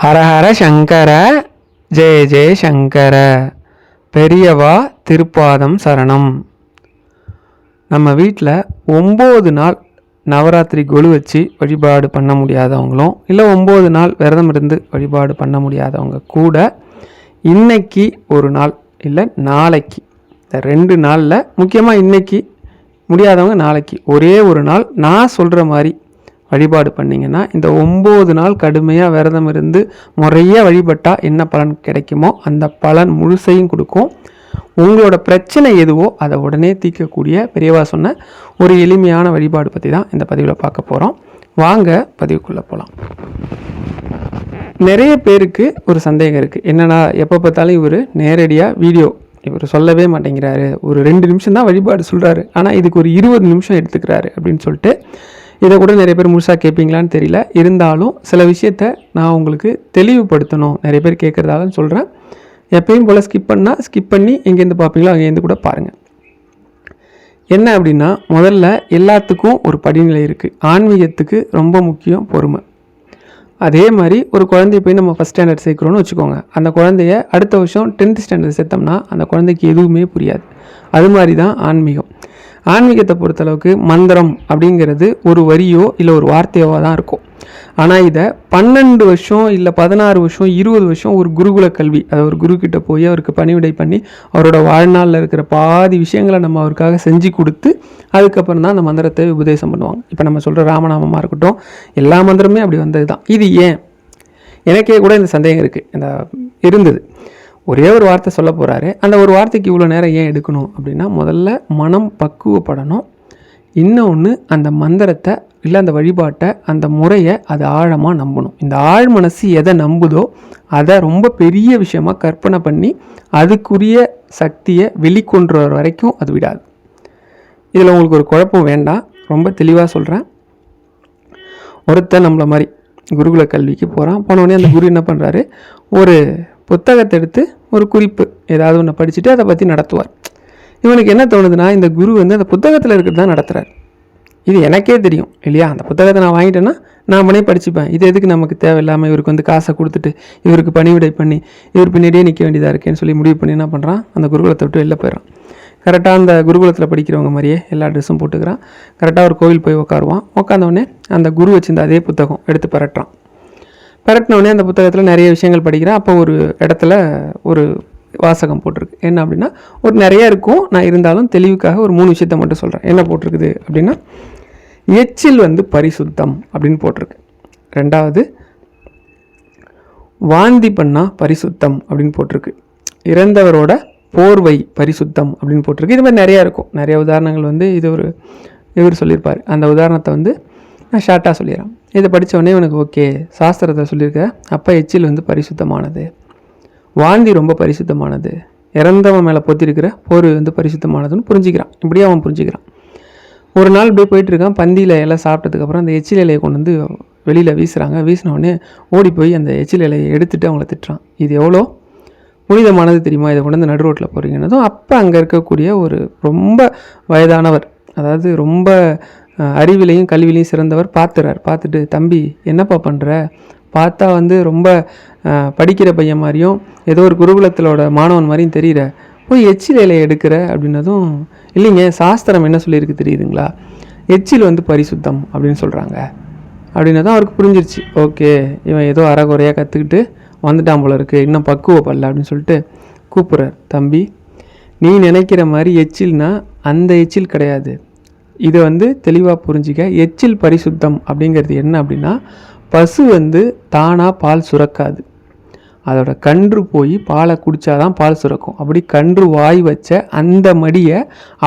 ஹரஹர சங்கர ஜெய ஜெய சங்கர. பெரியவா திருப்பாதம் சரணம். நம்ம வீட்டில் ஒம்பது நாள் நவராத்திரி கொலு வச்சு வழிபாடு பண்ண முடியாதவங்களும் இல்லை ஒம்பது நாள் விரதம் இருந்து வழிபாடு பண்ண முடியாதவங்க கூட இன்னைக்கு ஒரு நாள் இல்லை நாளைக்கு. இந்த ரெண்டு நாளில் முக்கியமாக இன்னைக்கு முடியாதவங்க நாளைக்கு. ஒரே ஒரு நாள் நான் சொல்கிற மாதிரி வழிபாடு பண்ணிங்கன்னா இந்த ஒம்பது நாள் கடுமையாக விரதம் இருந்து முறையாக வழிபட்டால் என்ன பலன் கிடைக்குமோ அந்த பலன் முழுசையும் கொடுக்கும். உங்களோட பிரச்சனை எதுவோ அதை உடனே தீர்க்கக்கூடிய பெரியவா சொன்ன ஒரு எளிமையான வழிபாடு பற்றி தான் இந்த பதிவில் பார்க்க போகிறோம் வாங்க பதிவுக்குள்ளே போகலாம் நிறைய பேருக்கு ஒரு சந்தேகம் இருக்குது என்னென்னா எப்போ பார்த்தாலும் இவர் நேரடியாக வீடியோ இவர் சொல்லவே மாட்டேங்கிறாரு. ஒரு ரெண்டு நிமிஷம் தான் வழிபாடு சொல்கிறாரு ஆனால் இதுக்கு ஒரு இருபது நிமிஷம் எடுத்துக்கிறாரு அப்படின்னு சொல்லிட்டு இதை கூட நிறைய பேர் முழுசாக கேட்பீங்களான்னு தெரியல. இருந்தாலும் சில விஷயத்த நான் உங்களுக்கு தெளிவுபடுத்தணும். நிறைய பேர் கேட்குறதால சொல்கிறேன் எப்பயும் போல் ஸ்கிப் பண்ணால் ஸ்கிப் பண்ணி எங்கேருந்து பார்ப்பீங்களோ அங்கேருந்து கூட பாருங்கள் என்ன அப்படின்னா முதல்ல எல்லாத்துக்கும் ஒரு படிநிலை இருக்குது ஆன்மீகத்துக்கு ரொம்ப முக்கியம் பொறுமை. அதே மாதிரி ஒரு குழந்தைய போய் நம்ம ஃபஸ்ட் ஸ்டாண்டர்ட் சேர்க்குறோன்னு வச்சுக்கோங்க. அந்த குழந்தைய அடுத்த வருஷம் டென்த் ஸ்டாண்டர்ட் சேர்த்தோம்னா அந்த குழந்தைக்கு எதுவுமே புரியாது. அது மாதிரி தான் ஆன்மீகம். ஆன்மீகத்தை பொறுத்தளவுக்கு மந்திரம் அப்படிங்கிறது ஒரு வரியோ இல்லை ஒரு வார்த்தையோவாக தான் இருக்கும். ஆனால் இதை பன்னெண்டு வருஷம் இல்லை பதினாறு வருஷம் இருபது வருஷம் ஒரு குருகுல கல்வி அது ஒரு குருக்கிட்ட போய் அவருக்கு பணிவிடை பண்ணி அவரோட வாழ்நாளில் இருக்கிற பாதி விஷயங்களை நம்ம அவருக்காக செஞ்சு கொடுத்து அதுக்கப்புறம் தான் அந்த மந்திரத்தை உபதேசம் பண்ணுவாங்க. இப்போ நம்ம சொல்கிற ராமநாமமாக இருக்கட்டும் எல்லா மந்திரமே அப்படி வந்தது தான் இது ஏன்? எனக்கே கூட இந்த சந்தேகம் இருக்குது இந்த இருந்தது. ஒரே ஒரு வார்த்தை சொல்ல போகிறாரு அந்த ஒரு வார்த்தைக்கு இவ்வளோ நேரம் ஏன் எடுக்கணும் அப்படின்னா முதல்ல மனம் பக்குவப்படணும். இன்னொன்று அந்த மந்திரத்தை இல்லை அந்த வழிபாட்டை அந்த முறையை அது ஆழமாக நம்பணும். இந்த ஆழ் மனசு எதை நம்புதோ அதை ரொம்ப பெரிய விஷயமாக கற்பனை பண்ணி அதுக்குரிய சக்தியை வெளிக்கொண்டு வர வரைக்கும் அது விடாது. இதில் உங்களுக்கு ஒரு குழப்பம் வேண்டாம். ரொம்ப தெளிவாக சொல்கிறேன் ஒருத்தன் நம்மளை மாதிரி குருகுல கல்விக்கு போகிறான் போனோடனே அந்த குரு என்ன பண்ணுறாரு ஒரு புத்தகத்தை எடுத்து ஒரு குறிப்பு ஏதாவது ஒன்று படிச்சுட்டு அதை பற்றி நடத்துவார். இவனுக்கு என்ன தோணுதுன்னா இந்த குரு வந்து அந்த புத்தகத்தில் இருக்கிறது தான் நடத்துகிறார் இது எனக்கே தெரியும் இல்லையா? அந்த புத்தகத்தை நான் வாங்கிட்டேன்னா நான் மனே படிச்சுப்பேன். இது எதுக்கு நமக்கு தேவையில்லாமல் இவருக்கு வந்து காசை கொடுத்துட்டு இவருக்கு பணிவிடை பண்ணி இவர் பின்னாடியே நிற்க வேண்டியதாக இருக்கேன்னு சொல்லி முடிவு பண்ணி என்ன பண்ணுறான் அந்த குருகுலத்தை விட்டு வெளில போயிடறான். கரெக்டாக அந்த குருகுலத்தில் படிக்கிறவங்க மாதிரியே எல்லா ட்ரெஸ்ஸும் போட்டுக்கிறான். கரெக்டாக ஒரு கோவில் போய் உட்காருவான் உட்காந்தவொடனே அந்த குரு வச்சிருந்த அதே புத்தகம் எடுத்து பரட்டுறான். பரட்டினவுடனே அந்த புத்தகத்தில் நிறைய விஷயங்கள் படிக்கிறேன். அப்போ ஒரு இடத்துல ஒரு வாசகம் போட்டிருக்கு. என்ன அப்படின்னா ஒரு நிறைய இருக்கும். நான் இருந்தாலும் தெளிவுக்காக ஒரு மூணு விஷயத்த மட்டும் சொல்கிறேன் என்ன போட்டிருக்குது அப்படின்னா எச்சில் வந்து பரிசுத்தம் அப்படின்னு போட்டிருக்கு. ரெண்டாவது வாந்தி பண்ணா பரிசுத்தம் அப்படின்னு போட்டிருக்கு. இறந்தவரோட போர்வை பரிசுத்தம் அப்படின்னு போட்டிருக்கு. இது மாதிரி நிறையா இருக்கும். நிறைய உதாரணங்கள் வந்து இது ஒரு இவர் சொல்லியிருப்பார். அந்த உதாரணத்தை வந்து நான் ஷார்ட்டாக சொல்லிடுறேன். இதை படிச்ச உடனே ஓகே சாஸ்திரத்தை சொல்லியிருக்க அப்போ எச்சில் வந்து பரிசுத்தமானது. வாந்தி ரொம்ப பரிசுத்தமானது. இறந்தவன் மேலே பொத்திருக்கிற போர் வந்து பரிசுத்தமானதுன்னு புரிஞ்சுக்கிறான். இப்படியே அவன் புரிஞ்சுக்கிறான். ஒரு நாள் இப்படியே போயிட்டு இருக்கான். பந்தியில் எல்லாம் சாப்பிட்டதுக்கப்புறம் அந்த எச்சில் இலையை கொண்டு வந்து வெளியில் வீசுகிறாங்க வீசின ஓடி போய் அந்த எச்சில் இலையை எடுத்துகிட்டு அவங்கள திட்டுறான். இது எவ்வளோ புனிதமானது தெரியுமா? இதை கொண்டு வந்து நடு ரோட்டில் போகிறீங்கன்னதும் அப்போ அங்கே இருக்கக்கூடிய ஒரு ரொம்ப வயதானவர் அதாவது ரொம்ப அறிவிலையும் கல்விலையும் சிறந்தவர் பார்த்துறார் பார்த்துட்டு தம்பி என்னப்பா பண்ணுற பார்த்தா வந்து ரொம்ப படிக்கிற பையன் மாதிரியும் ஏதோ ஒரு குருகுலத்திலோட மாணவன் மாதிரியும் தெரியுற. போய் எச்சில் இலையை எடுக்கிற? அப்படின்னதும் இல்லைங்க சாஸ்திரம் என்ன சொல்லியிருக்கு தெரியுதுங்களா? எச்சில் வந்து பரிசுத்தம் அப்படின்னு சொல்கிறாங்க அப்படின்னதும் அவருக்கு புரிஞ்சிருச்சு. ஓகே இவன் ஏதோ அறகுறையாக கற்றுக்கிட்டு வந்துட்டான் போல இருக்கு. இன்னும் பக்குவப்படல அப்படின்னு சொல்லிட்டு கூப்பிட்றார். தம்பி நீ நினைக்கிற மாதிரி எச்சில்னா அந்த எச்சில் கிடையாது. இதை வந்து தெளிவாக புரிஞ்சிக்க எச்சில் பரிசுத்தம் அப்படிங்கிறது என்ன அப்படின்னா பசு வந்து தானாக பால் சுரக்காது. அதோட கன்று போய் பாலை குடித்தாதான் பால் சுரக்கும். அப்படி கன்று வாய் வச்ச அந்த மடியை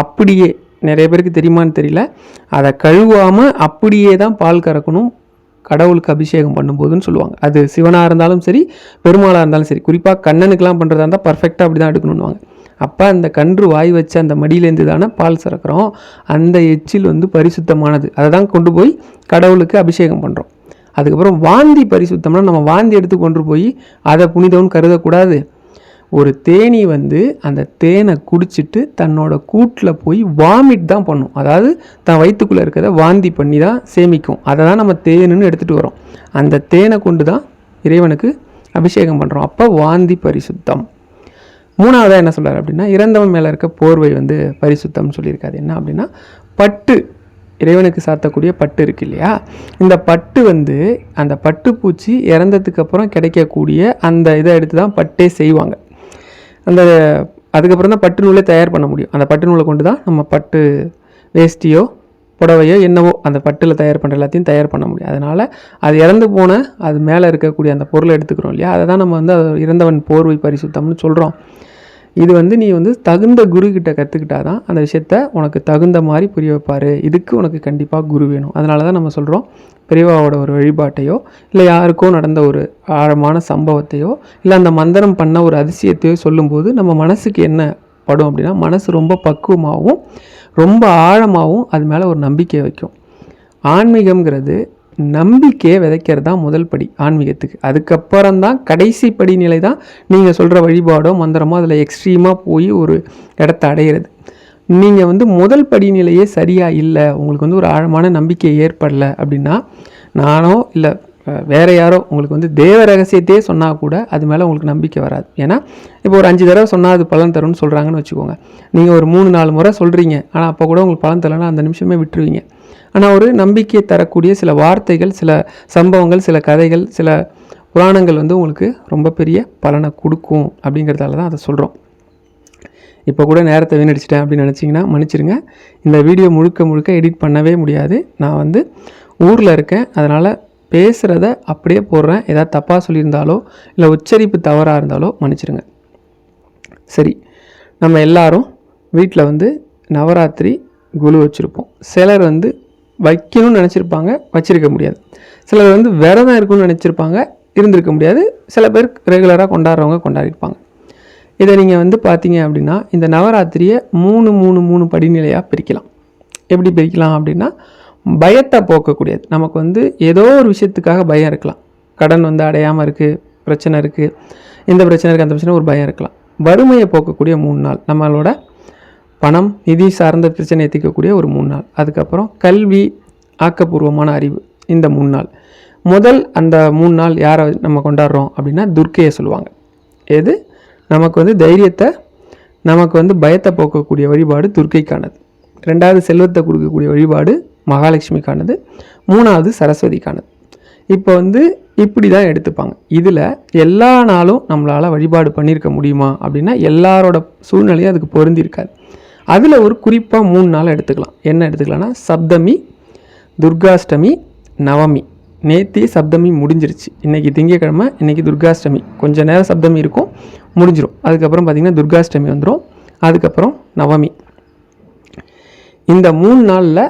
அப்படியே நிறைய பேருக்கு தெரியுமான்னு தெரியல அதை கழுவாமல் அப்படியே தான் பால் கறக்கணும் கடவுளுக்கு அபிஷேகம் பண்ணும்போதுன்னு சொல்லுவாங்க. அது சிவனாக இருந்தாலும் சரி பெருமாளாக இருந்தாலும் சரி குறிப்பாக கண்ணனுக்கெலாம் பண்ணுறதா இருந்தால் பர்ஃபெக்டாக அப்படி தான் எடுக்கணும்னுவாங்க. அப்போ அந்த கன்று வாய் வச்ச அந்த மடியிலேருந்து தானே பால் சுரக்கிறோம். அந்த எச்சில் வந்து பரிசுத்தமானது. அதை தான் கொண்டு போய் கடவுளுக்கு அபிஷேகம் பண்ணுறோம் அதுக்கப்புறம் வாந்தி பரிசுத்தம்னா நம்ம வாந்தி எடுத்து கொண்டு போய் அதை புனிதம்னு கருதக்கூடாது. ஒரு தேனி வந்து அந்த தேனை குடிச்சிட்டு தன்னோட கூட்டில் போய் வாமிட் தான் பண்ணும். அதாவது தன் வயிற்றுக்குள்ளே இருக்கிறத வாந்தி பண்ணி தான் சேமிக்கும். அதை தான் நம்ம தேனுன்னு எடுத்துகிட்டு வரோம் அந்த தேனை கொண்டு தான் இறைவனுக்கு அபிஷேகம் பண்ணுறோம் அப்போ வாந்தி பரிசுத்தம். மூணாவதாக என்ன சொல்கிறார் அப்படின்னா இறந்தவன் மேலே இருக்க போர்வை வந்து பரிசுத்தம்னு சொல்லியிருக்காரு. என்ன அப்படின்னா பட்டு இறைவனுக்கு சாத்தக்கூடிய பட்டு இருக்கு இல்லையா? இந்த பட்டு வந்து அந்த பட்டுப்பூச்சி இறந்ததுக்கு அப்புறம் கிடைக்கக்கூடிய அந்த இதை எடுத்து தான் பட்டே செய்வாங்க. அந்த அதுக்கப்புறம் தான் பட்டு நூலே தயார் பண்ண முடியும். அந்த பட்டு நூலை கொண்டு தான் நம்ம பட்டு வேஷ்டியோ புடவையோ என்னவோ அந்த பட்டில் தயார் பண்ணுற எல்லாத்தையும் தயார் பண்ண முடியும். அதனால் அது இறந்து போன அது மேலே இருக்கக்கூடிய அந்த பொருளை எடுத்துக்கிறோம் இல்லையா? அதை தான் நம்ம வந்து அது இறந்தவன் போர்வை பரிசுத்தம்னு சொல்கிறோம் இது வந்து நீ வந்து தகுந்த குரு கிட்ட கற்றுக்கிட்டா தான் அந்த விஷயத்த உனக்கு தகுந்த மாதிரி புரிய வைப்பார். இதுக்கு உனக்கு கண்டிப்பாக குரு வேணும். அதனால தான் நம்ம சொல்கிறோம் பெரியவாவோட ஒரு வழிபாட்டையோ இல்லை யாருக்கோ நடந்த ஒரு ஆழமான சம்பவத்தையோ இல்லை அந்த மந்திரம் பண்ண ஒரு அதிசயத்தையோ சொல்லும்போது நம்ம மனசுக்கு என்ன படும் அப்படின்னா மனசு ரொம்ப பக்குவமாகவும் ரொம்ப ஆழமாகவும் அது மேலே ஒரு நம்பிக்கையை வைக்கும். ஆன்மீகம்ங்கிறது நம்பிக்கையை விதைக்கிறது தான் முதல் படி ஆன்மீகத்துக்கு. அதுக்கப்புறம் தான் கடைசி படிநிலை தான் நீங்கள் சொல்கிற வழிபாடோ மந்திரமோ அதில் எக்ஸ்ட்ரீமாக போய் ஒரு இடத்த அடையிறது. நீங்கள் வந்து முதல் படிநிலையே சரியாக இல்லை உங்களுக்கு வந்து ஒரு ஆழமான நம்பிக்கை ஏற்படலை அப்படின்னா நானோ இல்லை வேறு யாரோ உங்களுக்கு வந்து தேவ ரகசியத்தையே சொன்னால் கூட அது மேலே உங்களுக்கு நம்பிக்கை வராது. ஏன்னா இப்போ ஒரு அஞ்சு தடவை சொன்னால் அது பலன் தரும்னு சொல்கிறாங்கன்னு வச்சுக்கோங்க. நீங்கள் ஒரு மூணு நாலு முறை சொல்கிறீங்க ஆனால் அப்போ கூட உங்களுக்கு பலன் தரலைன்னா அந்த நிமிஷமே விட்டுருவீங்க. ஆனால் ஒரு நம்பிக்கையை தரக்கூடிய சில வார்த்தைகள் சில சம்பவங்கள் சில கதைகள் சில புராணங்கள் வந்து உங்களுக்கு ரொம்ப பெரிய பலனை கொடுக்கும் அப்படிங்கிறதால தான் அதை சொல்கிறோம் இப்போ கூட நேரத்தை வீணடிச்சிட்டேன் அப்படின்னு நினச்சிங்கன்னா மன்னிச்சிருங்க. இந்த வீடியோ முழுக்க முழுக்க எடிட் பண்ணவே முடியாது. நான் வந்து ஊரில் இருக்கேன். அதனால் பேசுகிறத அப்படியே போடுறேன். ஏதாவது தப்பாக சொல்லியிருந்தாலோ இல்லை உச்சரிப்பு தவறாக இருந்தாலோ மன்னிச்சிருங்க. சரி நம்ம எல்லாரும் வீட்டில் வந்து நவராத்திரி குழு வச்சுருப்போம். சிலர் வந்து வைக்கணும்னு நினச்சிருப்பாங்க வச்சிருக்க முடியாது. சிலர் வந்து விரதம் இருக்குன்னு நினச்சிருப்பாங்க இருந்திருக்க முடியாது. சில பேர் ரெகுலராக கொண்டாடுறவங்க கொண்டாடிருப்பாங்க. இதை நீங்கள் வந்து பார்த்தீங்க அப்படின்னா இந்த நவராத்திரியை மூணு மூணு மூணு படிநிலையாக பிரிக்கலாம். எப்படி பிரிக்கலாம் அப்படின்னா பயத்தை போக்கக்கூடியது. நமக்கு வந்து ஏதோ ஒரு விஷயத்துக்காக பயம் இருக்கலாம். கடன் வந்து அடையாமல் இருக்குது பிரச்சனை இருக்குது இந்த பிரச்சனை இருக்குது அந்த பிரச்சனை ஒரு பயம் இருக்கலாம். வறுமையை போக்கக்கூடிய மூணு நாள் நம்மளோட பணம் நிதி சார்ந்த பிரச்சனையை தீர்க்கக்கூடிய ஒரு மூணு நாள் அதுக்கப்புறம் கல்வி ஆக்கப்பூர்வமான அறிவு இந்த மூணு நாள் முதல் அந்த மூணு நாள் யாரை நம்ம கொண்டாடுறோம் அப்படின்னா துர்க்கையை சொல்லுவாங்க. எது? நமக்கு வந்து தைரியத்தை நமக்கு வந்து பயத்தை போக்கக்கூடிய வழிபாடு துர்க்கைக்கானது. ரெண்டாவது செல்வத்தை கொடுக்கக்கூடிய வழிபாடு மகாலட்சுமிக்கானது. மூணாவது சரஸ்வதிக்கானது. இப்போ வந்து இப்படி தான் எடுத்துப்பாங்க. இதில் எல்லா நாளும் நம்மளால் வழிபாடு பண்ணியிருக்க முடியுமா அப்படின்னா எல்லாரோட சூழ்நிலையும் அதுக்கு பொருந்திருக்காது அதில் ஒரு குறிப்பாக மூணு நாள் எடுத்துக்கலாம். என்ன எடுத்துக்கலாம்னா சப்தமி துர்காஷ்டமி நவமி. நேத்தி சப்தமி முடிஞ்சிருச்சு. இன்றைக்கி திங்கக்கிழமை இன்றைக்கி துர்காஷ்டமி. கொஞ்சம் நேரம் சப்தமி இருக்கும் முடிஞ்சிடும் அதுக்கப்புறம் பார்த்திங்கன்னா துர்காஷ்டமி வந்துடும் அதுக்கப்புறம் நவமி. இந்த மூணு நாளில்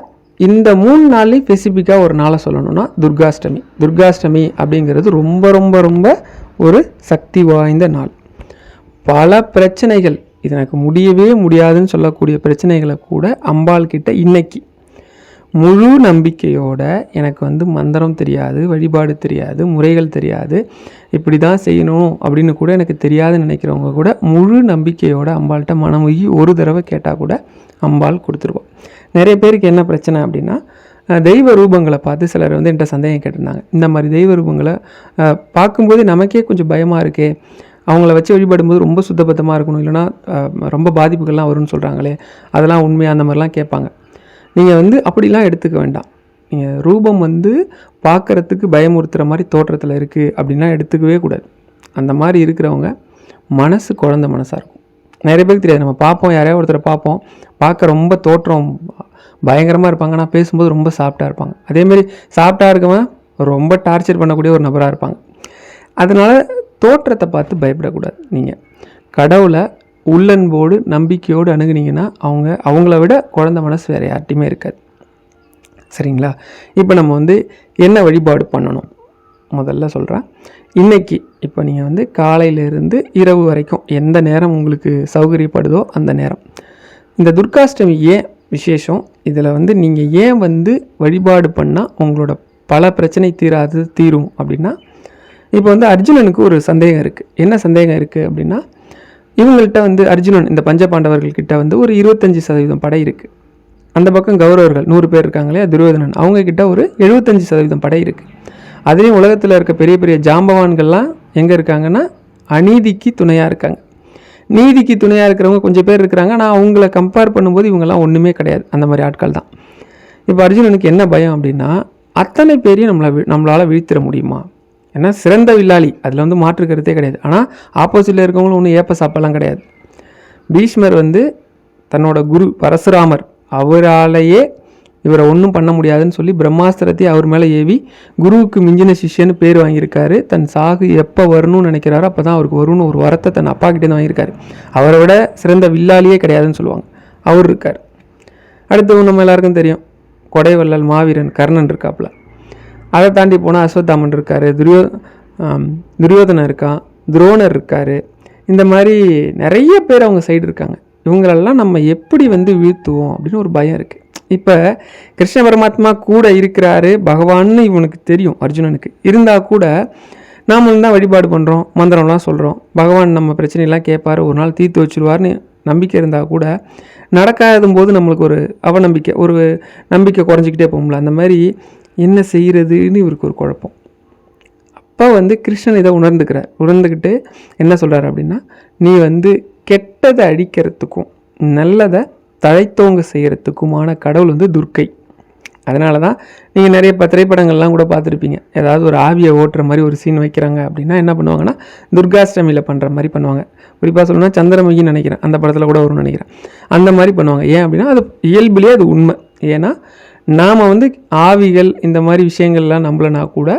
இந்த மூணு நாள்லேயும் ஸ்பெசிஃபிக்காக ஒரு நாளை சொல்லணும்னா துர்காஷ்டமி. துர்காஷ்டமி அப்படிங்கிறது ரொம்ப ரொம்ப ரொம்ப ஒரு சக்தி வாய்ந்த நாள். பல பிரச்சனைகள் இது எனக்கு முடியவே முடியாதுன்னு சொல்லக்கூடிய பிரச்சனைகளை கூட அம்பாள் கிட்ட இன்னைக்கு முழு நம்பிக்கையோட எனக்கு வந்து மந்திரம் தெரியாது வழிபாடு தெரியாது முறைகள் தெரியாது. இப்படி தான் செய்யணும் அப்படின்னு கூட எனக்கு தெரியாதுன்னு நினைக்கிறவங்க கூட முழு நம்பிக்கையோட அம்பாள்கிட்ட மனமுகி ஒரு தடவை கேட்டால் கூட அம்பாள் கொடுத்துருவோம் நிறைய பேருக்கு என்ன பிரச்சனை அப்படின்னா தெய்வ ரூபங்களை பார்த்து சிலர் வந்து என்கிட்ட சந்தேகம் கேட்டிருந்தாங்க. இந்த மாதிரி தெய்வ ரூபங்களை பார்க்கும்போது நமக்கே கொஞ்சம் பயமாக இருக்கே அவங்கள வச்சு வழிபடும்போது ரொம்ப சுத்தபத்தமாக இருக்கணும். இல்லைன்னா ரொம்ப பாதிப்புகள்லாம் வரும்னு சொல்கிறாங்களே அதெல்லாம் உண்மையாக அந்த மாதிரிலாம் கேட்பாங்க. நீங்கள் வந்து அப்படிலாம் எடுத்துக்க வேண்டாம். நீங்கள் ரூபம் வந்து பார்க்குறதுக்கு பயமுறுத்துகிற மாதிரி தோற்றத்தில் இருக்குது அப்படின்னா எடுத்துக்கவே கூடாது. அந்த மாதிரி இருக்கிறவங்க மனசு குழந்த மனசாக இருக்கும். நிறைய பேருக்கு தெரியாது. நம்ம பார்ப்போம் யாரையோ ஒருத்தரை பார்ப்போம் பார்க்க ரொம்ப தோற்றம் பயங்கரமாக இருப்பாங்க. ஆனால் பேசும்போது ரொம்ப சாஃப்டாக இருப்பாங்க. அதேமாரி சாஃப்டாக இருக்கவன் ரொம்ப டார்ச்சர் பண்ணக்கூடிய ஒரு நபராக இருப்பாங்க. அதனால் தோற்றத்தை பார்த்து பயப்படக்கூடாது. நீங்கள் கடவுளை உள்ளன்போடு நம்பிக்கையோடு அணுகுனீங்கன்னா அவங்க அவங்கள விட குழந்த மனசு வேறு யார்ட்டையுமே இருக்காது. சரிங்களா? இப்போ நம்ம வந்து என்ன வழிபாடு பண்ணணும்? முதல்ல சொல்கிறேன் இன்னைக்கு இப்போ நீங்கள் வந்து காலையிலேருந்து இரவு வரைக்கும் எந்த நேரம் உங்களுக்கு சௌகரியப்படுதோ அந்த நேரம். இந்த துர்காஷ்டமி ஏன் விசேஷம்? இதில் வந்து நீங்கள் ஏன் வந்து வழிபாடு பண்ணால் உங்களோட பல பிரச்சனை தீராது தீரும் அப்படின்னா இப்போ வந்து அர்ஜுனனுக்கு ஒரு சந்தேகம் இருக்குது என்ன சந்தேகம் இருக்குது அப்படின்னா இவங்கள்ட்ட வந்து அர்ஜுனன் இந்த பஞ்ச பாண்டவர்கள்கிட்ட வந்து ஒரு இருபத்தஞ்சி சதவீதம் படை இருக்குது அந்த பக்கம் கௌரவர்கள் நூறு பேர் இருக்காங்களே துரியோதனன் அவங்கக்கிட்ட ஒரு எழுபத்தஞ்சி சதவீதம் படை இருக்குது அதுலேயும் உலகத்தில் இருக்க பெரிய பெரிய ஜாம்பவான்கள்லாம் எங்கே இருக்காங்கன்னா அநீதிக்கு துணையாக இருக்காங்க. நீதிக்கு துணையாக இருக்கிறவங்க கொஞ்சம் பேர் இருக்கிறாங்க. ஆனால் அவங்கள கம்பேர் பண்ணும்போது இவங்கெல்லாம் ஒன்றுமே கிடையாது. அந்த மாதிரி ஆட்கள் தான். இப்போ அர்ஜுனனுக்கு என்ன பயம் அப்படின்னா அத்தனை பேரையும் நம்மளை நம்மளால் வீழ்த்திட முடியுமா? ஏன்னா சிறந்த வில்லாளி அதில் வந்து மாற்று கருத்தே கிடையாது. ஆனால் ஆப்போசிட்டில் இருக்கவங்களும் ஒன்றும் ஏப்ப சாப்பெல்லாம் கிடையாது. பீஷ்மர் வந்து தன்னோட குரு பரசுராமர் அவராலேயே இவரை ஒன்றும் பண்ண முடியாதுன்னு சொல்லி பிரம்மாஸ்திரத்தை அவர் மேலே ஏவி குருவுக்கு மிஞ்சின சிஷ்யன்னு பேர் வாங்கியிருக்காரு. தன் சாகு எப்போ வரணும்னு நினைக்கிறாரோ அப்போ தான் அவருக்கு வரும்னு ஒரு வரத்தை தன் அப்பா கிட்டே வாங்கியிருக்காரு. அவரை விட சிறந்த வில்லாளியே கிடையாதுன்னு சொல்லுவாங்க. அவர் இருக்கார். அடுத்து நம்ம எல்லாருக்கும் தெரியும் கொடைவள்ளல் மாவீரன் கர்ணன் இருக்காப்புல. அதை தாண்டி போனால் அஸ்வத்தாமன் இருக்கார் துரியோ துரியோதனன் இருக்கான் துரோணர் இருக்கார். இந்த மாதிரி நிறைய பேர் அவங்க சைடு இருக்காங்க. இவங்களெல்லாம் நம்ம எப்படி வந்து வீழ்த்துவோம் அப்படின்னு ஒரு பயம் இருக்குது இப்போ கிருஷ்ண பரமாத்மா கூட இருக்கிறாரு பகவான்னு இவனுக்கு தெரியும் அர்ஜுனனுக்கு. இருந்தால் கூட நாமளும் தான் வழிபாடு பண்ணுறோம் மந்திரம்லாம் சொல்கிறோம் பகவான் நம்ம பிரச்சனையெல்லாம் கேட்பார் ஒரு நாள் தீர்த்து வச்சுருவார்னு நம்பிக்கை இருந்தால் கூட நடக்காதும் போது நம்மளுக்கு ஒரு அவநம்பிக்கை ஒரு நம்பிக்கை குறைஞ்சிக்கிட்டே போகும்ல. அந்த மாதிரி என்ன செய்கிறதுன்னு இவருக்கு ஒரு குழப்பம். அப்போ வந்து கிருஷ்ணன் இதை உணர்ந்துக்கிறார். உணர்ந்துக்கிட்டு என்ன சொல்கிறார் அப்படின்னா நீ வந்து கெட்டதை அழிக்கிறதுக்கும் நல்லதை தழைத்தோங்க செய்கிறதுக்குமான கடவுள் வந்து துர்க்கை. அதனால தான் நீங்கள் நிறைய இப்போ திரைப்படங்கள்லாம் கூட பார்த்துருப்பீங்க. ஏதாவது ஒரு ஆவியை ஓட்டுற மாதிரி ஒரு சீன் வைக்கிறாங்க அப்படின்னா என்ன பண்ணுவாங்கன்னா துர்காஷ்டமியில் பண்ணுற மாதிரி பண்ணுவாங்க. குறிப்பாக சொல்லணும்னா சந்திரமுகின்னு நினைக்கிறேன். அந்த படத்தில் கூட வரும்னு நினைக்கிறேன். அந்த மாதிரி பண்ணுவாங்க. ஏன் அப்படின்னா அது இயல்புலேயே அது உண்மை. ஏன்னா நாம் வந்து ஆவிகள் இந்த மாதிரி விஷயங்கள்லாம் நம்பலனா கூட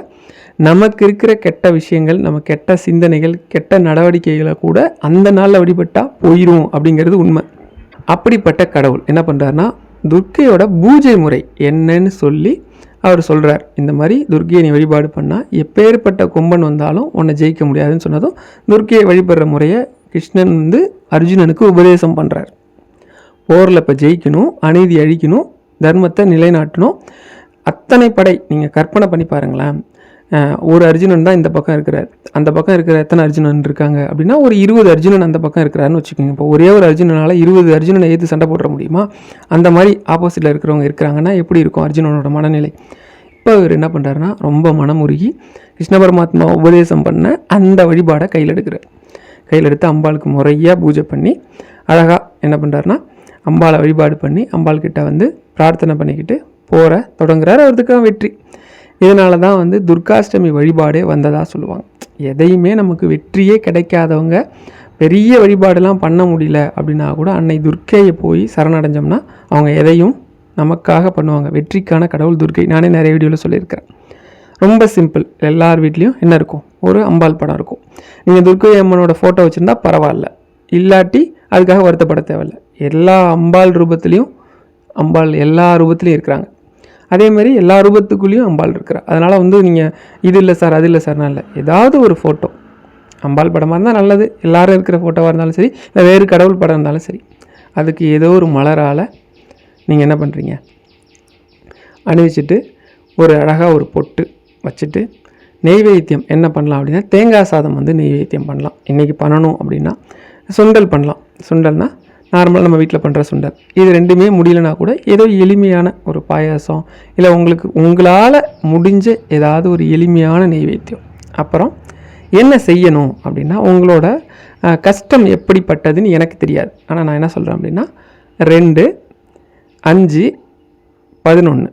நமக்கு இருக்கிற கெட்ட விஷயங்கள் நம்ம கெட்ட சிந்தனைகள் கெட்ட நடவடிக்கைகளை கூட அந்த நாளில் வழிபட்டால் போயிடும் அப்படிங்கிறது உண்மை. அப்படிப்பட்ட கடவுள் என்ன பண்ணுறாருனா துர்க்கையோட பூஜை முறை என்னன்னு சொல்லி அவர் சொல்கிறார் இந்த மாதிரி துர்க்கையை நீ வழிபாடு பண்ணால் எப்பேற்பட்ட கொம்பன் வந்தாலும் உன்னை ஜெயிக்க முடியாதுன்னு சொன்னதும் துர்க்கையை வழிபடுற முறையை கிருஷ்ணன் வந்து அர்ஜுனனுக்கு உபதேசம் பண்ணுறார் போரில் இப்போ ஜெயிக்கணும் அநீதி அழிக்கணும் தர்மத்தை நிலைநாட்டணும். அத்தனை படை நீங்கள் கற்பனை பண்ணி பாருங்களேன். ஒரு அர்ஜுனன் தான் இந்த பக்கம் இருக்கிறார். அந்த பக்கம் இருக்கிற எத்தனை அர்ஜுனன் இருக்காங்க? அப்படின்னா ஒரு இருபது அர்ஜுனன் அந்த பக்கம் இருக்கிறாருன்னு வச்சுக்கோங்க. இப்போ ஒரே ஒரு அர்ஜுனனால் இருபது அர்ஜுனனை ஏற்று சண்டை போட முடியுமா? அந்த மாதிரி ஆப்போசிட்டில் இருக்கிறவங்க இருக்கிறாங்கன்னா எப்படி இருக்கும் அர்ஜுனனோட மனநிலை? இப்போ இவர் என்ன பண்ணுறாருன்னா ரொம்ப மனமுருகி கிருஷ்ண பரமாத்மா உபதேசம் பண்ண அந்த வழிபாடை கையில் எடுக்கிறார். கையில் எடுத்து அம்பாளுக்கு முறையாக பூஜை பண்ணி அழகாக என்ன பண்ணுறாருன்னா அம்பாளை வழிபாடு பண்ணி அம்பாள் கிட்ட வந்து பிரார்த்தனை பண்ணிக்கிட்டு போகிற தொடங்குறாரு. அவருக்கு வெற்றி. இதனால தான் வந்து துர்காஷ்டமி வழிபாடே வந்ததாக சொல்லுவாங்க. எதையுமே நமக்கு வெற்றியே கிடைக்காதவங்க பெரிய வழிபாடெல்லாம் பண்ண முடியல அப்படின்னா கூட அன்னை துர்க்கையை போய் சரணடைஞ்சோம்னா அவங்க எதையும் நமக்காக பண்ணுவாங்க. வெற்றிக்கான கடவுள் துர்க்கை. நானே நிறைய வீடியோவில் சொல்லியிருக்கிறேன். ரொம்ப சிம்பிள். எல்லார் வீட்லேயும் என்ன இருக்கும்? ஒரு அம்பாள் படம் இருக்கும். நீங்கள் துர்க்கை அம்மனோட ஃபோட்டோ வச்சுருந்தா பரவாயில்ல. இல்லாட்டி அதுக்காக வருத்தப்பட தேவையில்ல. எல்லா அம்பாள் ரூபத்துலேயும் அம்பாள் எல்லா ரூபத்துலேயும் இருக்கிறாங்க. அதே மாதிரி எல்லா ரூபத்துக்குள்ளேயும் அம்பாள் இருக்கிறா. அதனால் வந்து நீங்கள் இது இல்லை சார் அது இல்லை சார்னா இல்லை. ஏதாவது ஒரு ஃபோட்டோ அம்பாள் படமாக இருந்தால் நல்லது. எல்லாரும் இருக்கிற ஃபோட்டோவாக இருந்தாலும் சரி இல்லை வேறு கடவுள் படம் இருந்தாலும் சரி. அதுக்கு ஏதோ ஒரு மலரால் நீங்கள் என்ன பண்ணுறீங்க அணிவிச்சிட்டு ஒரு அழகாக ஒரு பொட்டு வச்சுட்டு நெய்வேத்தியம் என்ன பண்ணலாம் அப்படின்னா தேங்காய் சாதம் வந்து நெய்வேத்தியம் பண்ணலாம். இன்றைக்கி பண்ணணும் அப்படின்னா சுண்டல் பண்ணலாம். சுண்டல்னால் நார்மலாக நம்ம வீட்டில் பண்ணுற சுண்டல் இது ரெண்டுமே முடியலனா கூட ஏதோ எளிமையான ஒரு பாயாசம் இல்லை உங்களுக்கு உங்களால் முடிஞ்ச ஏதாவது ஒரு எளிமையான நெய்வேத்தியம். அப்புறம் என்ன செய்யணும் அப்படின்னா உங்களோட கஷ்டம் எப்படிப்பட்டதுன்னு எனக்கு தெரியாது. ஆனால் நான் என்ன சொல்கிறேன் அப்படின்னா ரெண்டு அஞ்சு பதினொன்று